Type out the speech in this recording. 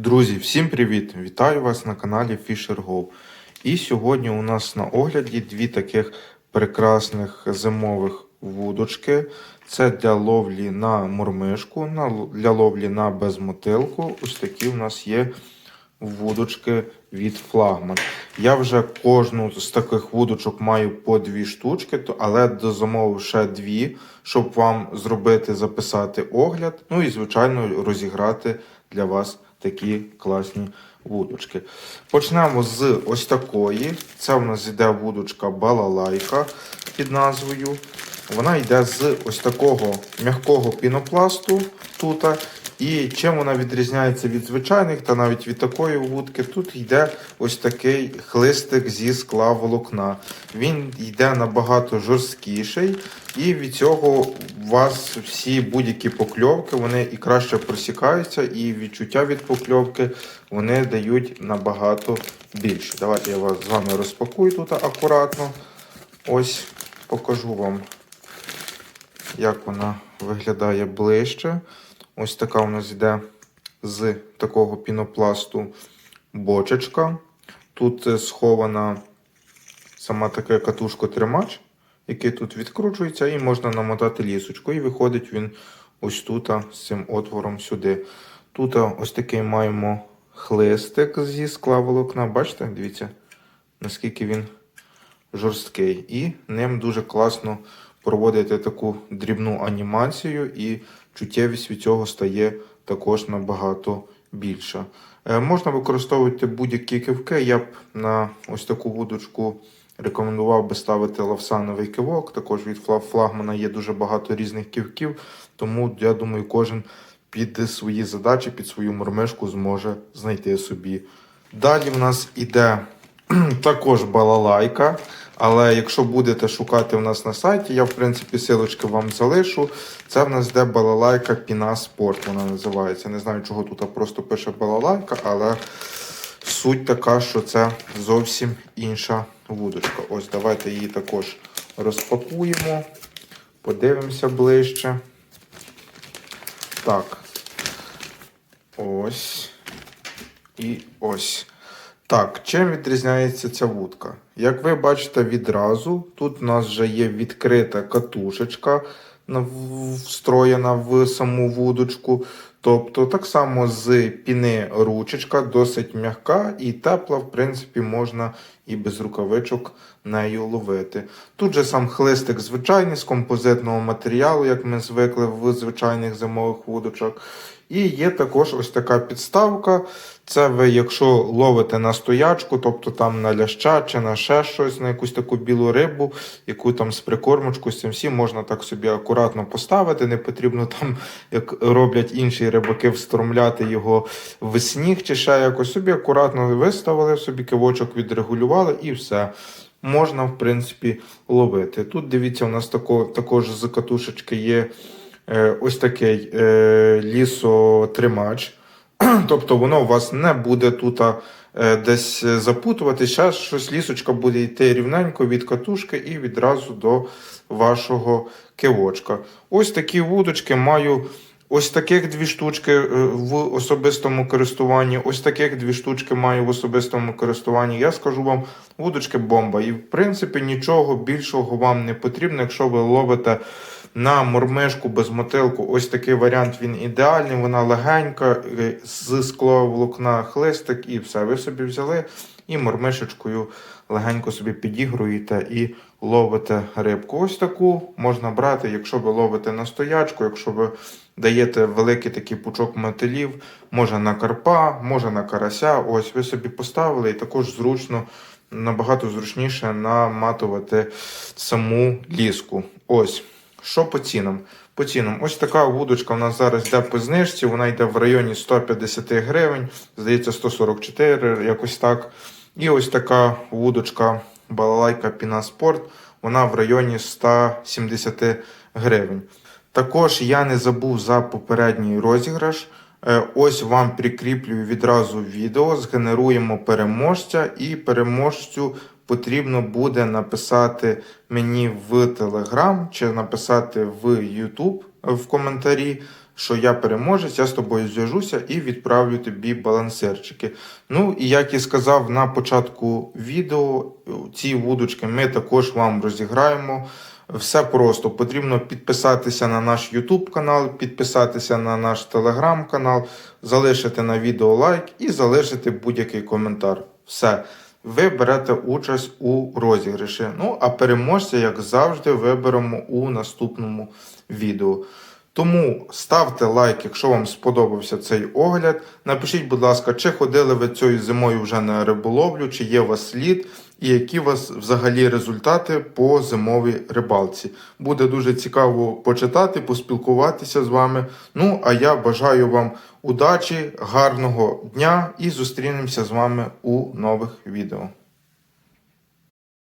Друзі, всім привіт! Вітаю вас на каналі Fisher Go. І сьогодні у нас на огляді дві таких прекрасних зимових вудочки. Це для ловлі на мурмишку, для ловлі на безмотилку. Ось такі у нас є вудочки від флагман. Я вже кожну з таких вудочок маю по дві штучки, але дозамовив ще дві, щоб вам зробити, записати огляд. Ну і, звичайно, розіграти для вас такі класні вудочки. Почнемо з ось такої. Це в нас йде вудочка балалайка під назвою. Вона йде з ось такого м'якого пінопласту тут. І чим вона відрізняється від звичайних та навіть від такої вудки, тут йде ось такий хлистик зі скла волокна. Він йде набагато жорсткіший, і від цього у вас всі будь-які покльовки вони і краще просікаються, і відчуття від покльовки вони дають набагато більше. Давайте я вас з вами розпакую тут акуратно. Ось покажу вам як вона виглядає ближче. Ось така у нас йде з такого пінопласту бочечка. Тут е, схована сама така катушко-тримач, який тут відкручується, і можна намотати лісочку. І виходить він ось тут, з цим отвором сюди. Тут ось такий маємо хлистик зі скла волокна. Бачите, дивіться, наскільки він жорсткий. І ним дуже класно проводити таку дрібну анімацію, і чуттєвість від цього стає також набагато більша. Е, можна використовувати будь-які кивки. Я б на ось таку вудочку рекомендував би ставити лавсановий кивок. Також від флагмана є дуже багато різних кивків, тому я думаю, кожен під свої задачі, під свою мормишку зможе знайти собі. Далі в нас іде також балалайка. Але якщо будете шукати в нас на сайті, я в принципі силочки вам залишу. Це в нас де балалайка Піна Спорт. Вона називається. Не знаю, чого тут просто пише балалайка, але суть така, що це зовсім інша вудочка. Ось давайте її також розпакуємо, подивимося ближче. Так. Ось. І ось. Так, чим відрізняється ця вудка? Як ви бачите відразу, тут у нас вже є відкрита катушечка встроєна в саму вудочку. Тобто, так само з піни ручечка досить м'яка і тепла, в принципі, можна і без рукавичок нею ловити. Тут же сам хлистик звичайний з композитного матеріалу, як ми звикли в звичайних зимових вудочок. І є також ось така підставка. Це ви, якщо ловите на стоячку, тобто там на ляща чи на ще щось, на якусь таку білу рибу, яку там з прикормочку, з цим всім можна так собі акуратно поставити. Не потрібно там, як роблять інші рибаки, встромляти його в сніг чи ще якось. Собі акуратно виставили, собі кивочок відрегулювали і все. Можна, в принципі, ловити. Тут дивіться, у нас тако, також з катушечки є ось такий е, лісотримач. Тобто воно у вас не буде тут е, десь запутувати. Зараз щось лісочка буде йти рівненько від катушки і відразу до вашого кивочка. Ось такі вудочки маю. Ось таких дві штучки е, в особистому користуванні. Ось таких дві штучки маю в особистому користуванні. Я скажу вам, вудочки бомба. І в принципі нічого більшого вам не потрібно, якщо ви ловите на мормишку без мотилку. Ось такий варіант він ідеальний. Вона легенька, е, з скловолокна хлистик, і все. Ви собі взяли і мормишечкою легенько собі підігруєте і ловите рибку. Ось таку можна брати, якщо ви ловите на стоячку, якщо ви даєте великий такий пучок мотилів, може на карпа, може на карася. Ось ви собі поставили і також зручно. Набагато зручніше наматувати саму ліску. Ось. Що по цінам? По цінам, ось така вудочка у нас зараз йде по знижці, вона йде в районі 150 гривень, здається, 144, якось так. І ось така вудочка балалайка Піна Спорт, вона в районі 170 гривень. Також я не забув за попередній розіграш. Е, Ось вам прикріплюю відразу відео, згенеруємо переможця, і переможцю потрібно буде написати мені в Telegram чи написати в YouTube в коментарі, що я переможець, я з тобою зв'яжуся і відправлю тобі балансирчики. Ну і як і сказав на початку відео, ці вудочки ми також вам розіграємо. Все просто потрібно підписатися на наш YouTube канал, підписатися на наш Telegram канал, залишити на відео лайк і залишити будь-який коментар. Все. Ви берете участь у розіграші. Ну, а переможця, як завжди, виберемо у наступному відео. Тому ставте лайк, якщо вам сподобався цей огляд. Напишіть, будь ласка, чи ходили ви цією зимою вже на риболовлю, чи є у вас слід, і які у вас взагалі результати по зимовій рибалці. Буде дуже цікаво почитати, поспілкуватися з вами. Ну, а я бажаю вам удачі, гарного дня і зустрінемося з вами у нових відео.